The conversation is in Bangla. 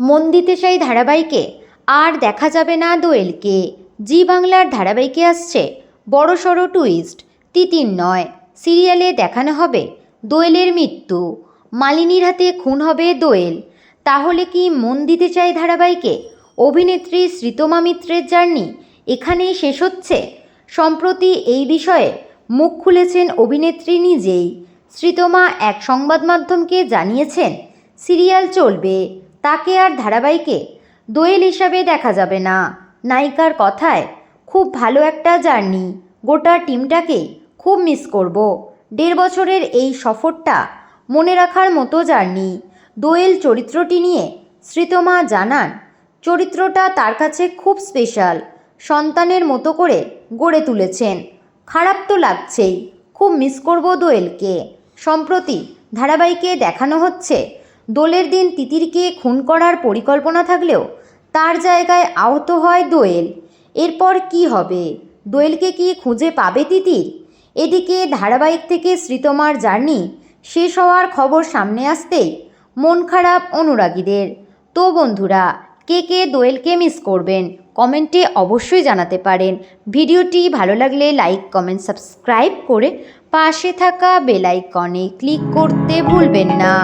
মন দিতে চাই ধারাবাহিকে, আর দেখা যাবে না দোয়েলকে। জি বাংলার ধারাবাহিকে আসছে বড় সড়ো টুইস্ট, তিতির নয়। সিরিয়ালে দেখানো হবে দোয়েলের মৃত্যু। মালিনীর হাতে খুন হবে দোয়েল। তাহলে কি মন দিতে চাই ধারাবাহিকে? অভিনেত্রী শ্রীতমা মিত্রের জার্নি এখানেই শেষ হচ্ছে? সম্প্রতি এই বিষয়ে মুখ খুলেছেন অভিনেত্রী নিজেই। শ্রীতমা এক সংবাদ মাধ্যমকে জানিয়েছেন, সিরিয়াল চলবে। তাকে আর ধারাবাহিকে দোয়েল হিসাবে দেখা যাবে না। নায়িকার কথায় খুব ভালো একটা জার্নি। গোটা টিমটাকে খুব মিস করব। দেড় বছরের এই সফরটা মনে রাখার মতো জার্নি। দোয়েল চরিত্রটি নিয়ে শ্রীতমা জানান, চরিত্রটা তার কাছে খুব স্পেশাল। সন্তানের মতো করে গড়ে তুলেছেন। খারাপ তো লাগছেই। খুব মিস করব দোয়েলকে। সম্প্রতি ধারাবাহিকে দেখানো হচ্ছে দোলের দিন তিতিরকে খুন করার পরিকল্পনা থাকলেও তার জায়গায় আহত হয় দোয়েল। এরপর কি হবে? দোয়েলকে কি খুঁজে পাবে তিতির? এদিকে ধারাবাহিক থেকে শ্রীতমার জার্নি শেষ হওয়ার খবর সামনে আসতেই মন খারাপ অনুরাগীদের। তো বন্ধুরা, কে কে দোয়েলকে মিস করবেন কমেন্টে অবশ্যই জানাতে পারেন। ভিডিওটি ভালো লাগলে লাইক কমেন্ট সাবস্ক্রাইব করে পাশে থাকা বেল আইকনে ক্লিক করতে ভুলবেন না।